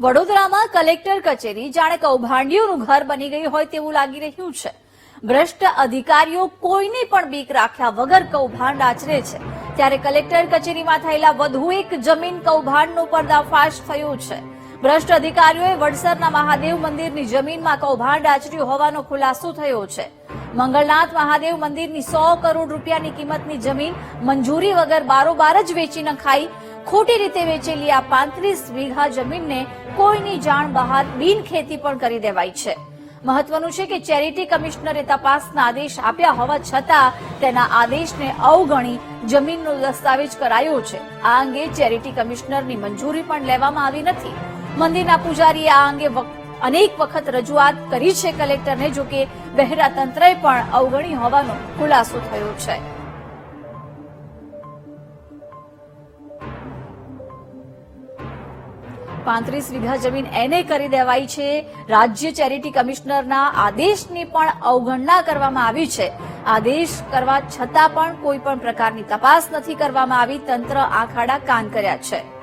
વડોદરામાં કલેક્ટર કચેરી જાણે કૌભાંડીઓનું ઘર બની ગયું હોય તેવું લાગી રહ્યું છે. ભ્રષ્ટ અધિકારીઓ કોઈની પણ બીક રાખ્યા વગર કૌભાંડ આચરે છે. ત્યારે કલેક્ટર કચેરીમાં થયેલા વધુ એક જમીન કૌભાંડનો પર્દાફાશ થયો છે. ભ્રષ્ટ અધિકારીઓએ વડસરના મહાદેવ મંદિરની જમીનમાં કૌભાંડ આચર્યું હોવાનો ખુલાસો થયો છે. મંગળનાથ મહાદેવ મંદિરની સો કરોડ રૂપિયાની કિંમતની જમીન મંજૂરી વગર બારોબાર જ વેચી નખાઈ ખોટી રીતે વેચેલી આ પાંત્રીસ વીઘા જમીનને કોઈની જાણ બહાર બિન ખેતી પણ કરી દેવાઈ છે. મહત્વનું છે કે ચેરિટી કમિશનરે તપાસના આદેશ આપ્યા હોવા છતાં તેના આદેશને અવગણી જમીનનો દસ્તાવેજ કરાયો છે. આ અંગે ચેરિટી કમિશનરની મંજૂરી પણ લેવામાં આવી નથી. મંદિરના પૂજારીએ આ અંગે અનેક વખત રજૂઆત કરી છે કલેક્ટરને જો કે બહેરા તંત્રએ પણ અવગણી હોવાનો ખુલાસો થયો છે. પાંત્રીસ વીઘા જમીન એને કરી દેવાઈ છે. રાજ્ય ચેરિટી કમિશનરના આદેશની પણ અવગણના કરવામાં આવી છે. આદેશ કરવા છતાં પણ કોઈ પણ પ્રકારની તપાસ નથી કરવામાં આવી. તંત્ર આખાડા કાન કર્યા છે.